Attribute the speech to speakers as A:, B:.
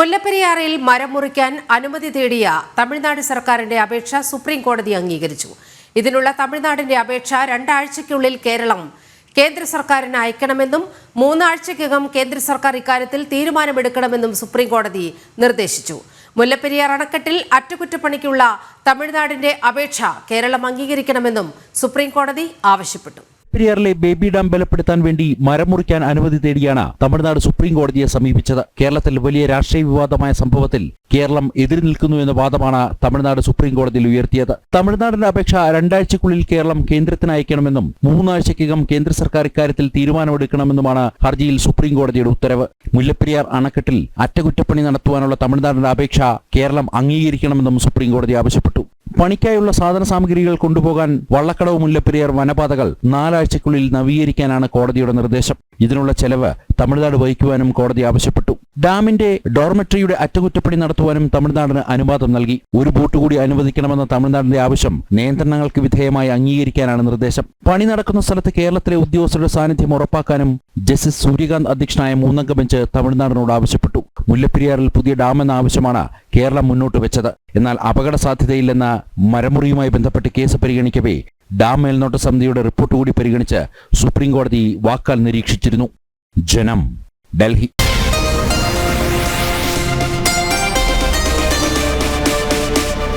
A: മുല്ലപ്പെരിയാറിൽ മരം മുറിക്കാൻ അനുമതി തേടിയ തമിഴ്നാട് സർക്കാരിന്റെ അപേക്ഷ സുപ്രീം കോടതി അംഗീകരിച്ചു. ഇതിനുള്ള തമിഴ്നാടിന്റെ അപേക്ഷ രണ്ടാഴ്ചയ്ക്കുള്ളിൽ കേരളം കേന്ദ്ര സർക്കാരിന് അയക്കണമെന്നും മൂന്നാഴ്ചയ്ക്കകം കേന്ദ്ര സർക്കാർ ഇക്കാര്യത്തിൽ തീരുമാനമെടുക്കണമെന്നും സുപ്രീം കോടതി നിർദ്ദേശിച്ചു. മുല്ലപ്പെരിയാർ അണക്കെട്ടിൽ അറ്റകുറ്റപ്പണിക്കുള്ള തമിഴ്നാടിന്റെ അപേക്ഷ കേരളം അംഗീകരിക്കണമെന്നും സുപ്രീം കോടതി ആവശ്യപ്പെട്ടു.
B: പെരിയാറിലെ ബേബി ഡാം ബലപ്പെടുത്താൻ വേണ്ടി മരം മുറിക്കാൻ അനുമതി തേടിയാണ് തമിഴ്നാട് സുപ്രീം കോടതിയെ സമീപിച്ചത്. കേരളത്തിൽ വലിയ രാഷ്ട്രീയ വിവാദമായ സംഭവത്തിൽ കേരളം എതിരി നിൽക്കുന്നു എന്ന വാദമാണ് തമിഴ്നാട് സുപ്രീം കോടതിയിൽ ഉയർത്തിയത്. തമിഴ്നാടിന്റെ അപേക്ഷ രണ്ടാഴ്ചക്കുള്ളിൽ കേരളം കേന്ദ്രത്തിന് അയക്കണമെന്നും മൂന്നാഴ്ചക്കകം കേന്ദ്ര സർക്കാർ ഇക്കാര്യത്തിൽ തീരുമാനമെടുക്കണമെന്നുമാണ് ഹർജിയിൽ സുപ്രീം കോടതിയുടെ ഉത്തരവ്. മുല്ലപ്പെരിയാർ അണക്കെട്ടിൽ അറ്റകുറ്റപ്പണി നടത്തുവാനുള്ള തമിഴ്നാടിന്റെ അപേക്ഷ കേരളം അംഗീകരിക്കണമെന്നും സുപ്രീം കോടതി ആവശ്യപ്പെട്ടു. പണിക്കായുള്ള സാധന സാമഗ്രികൾ കൊണ്ടുപോകാൻ വള്ളക്കടവ് മുല്ലപ്പെരിയാർ വനപാതകൾ നാലാഴ്ചക്കുള്ളിൽ നവീകരിക്കാനാണ് കോടതിയുടെ നിർദ്ദേശം. ഇതിനുള്ള ചെലവ് തമിഴ്നാട് വഹിക്കുവാനും കോടതി ആവശ്യപ്പെട്ടു. ഡാമിന്റെ ഡോർമെട്രിയുടെ അറ്റകുറ്റപ്പണി നടത്തുവാനും തമിഴ്നാടിന് അനുവാദം നൽകി. ഒരു ബോട്ട് കൂടി അനുവദിക്കണമെന്ന തമിഴ്നാടിന്റെ ആവശ്യം നിയന്ത്രണങ്ങൾക്ക് വിധേയമായി അംഗീകരിക്കാനാണ് നിർദ്ദേശം. പണി നടക്കുന്ന സ്ഥലത്ത് കേരളത്തിലെ ഉദ്യോഗസ്ഥരുടെ സാന്നിധ്യം ഉറപ്പാക്കാനും ജസ്റ്റിസ് സൂര്യകാന്ത് അധ്യക്ഷനായ മൂന്നംഗ ബെഞ്ച് തമിഴ്നാടിനോട് ആവശ്യപ്പെട്ടു. മുല്ലപ്പെരിയാറിൽ പുതിയ ഡാം എന്ന ആവശ്യമാണ് കേരളം മുന്നോട്ട് വെച്ചത്. എന്നാൽ അപകട സാധ്യതയില്ലെന്ന മരമുറിയുമായി ബന്ധപ്പെട്ട് കേസ് പരിഗണിക്കവേ ഡാം മേൽനോട്ട സമിതിയുടെ റിപ്പോർട്ട് കൂടി പരിഗണിച്ച് സുപ്രീംകോടതി വാക്കാൽ നിരീക്ഷിച്ചിരുന്നു. ജനം ഡൽഹി.